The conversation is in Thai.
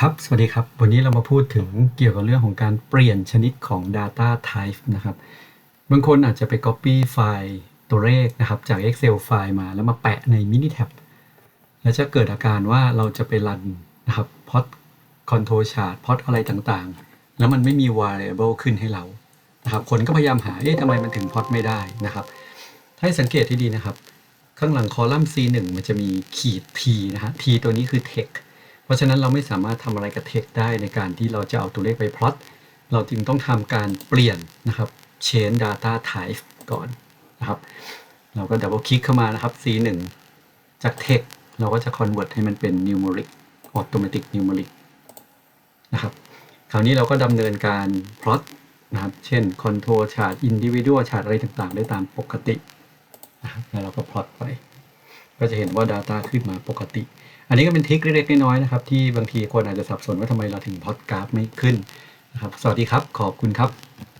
ครับ สวัสดีครับ วันนี้เรามาพูดถึงเกี่ยวกับเรื่องของการเปลี่ยนชนิดของ Data Type นะครับ บางคนอาจจะไป Copy ไฟล์ตัวเลขนะครับ จาก Excel ไฟล์มาแล้วมาแปะใน Minitab แล้วจะเกิดอาการว่าเราจะไปรันนะครับ Plot Control Chart Plot อะไรต่างๆ แล้วมันไม่มี variable ขึ้นให้เรานะครับ คนก็พยายามหา เอ๊ะทำไมมันถึง Plot ไม่ได้นะครับถ้าให้สังเกตที่ดีนะครับ ข้างหลังคอลัมน์ C1 มันจะมีขีด T นะฮะ T ตัวนี้คือ text เพราะฉะนั้นเราไม่สามารถทำอะไรกับ text ได้ในการที่เราจะเอาตัวเลขไป plot เราจึงต้องทำการเปลี่ยนนะครับ change data type ก่อนนะครับ เราก็ double click เข้ามานะครับ C1 จาก text เราก็จะ convert ให้มันเป็น numeric automatic numeric นะครับ คราวนี้เราก็ดำเนินการ plot นะครับ เช่น control chart individual chart อะไรต่างๆ ได้ตามปกตินะครับแล้วเราก็ plot ไป ก็จะเห็นว่า Data ขึ้นมาปกติ อันนี้ก็เป็นทริคเล็กๆน้อยๆนะครับ ที่บางทีคนอาจจะสับสนว่าทำไมเราถึงพอดกราฟไม่ขึ้นนะครับ สวัสดีครับ ขอบคุณครับ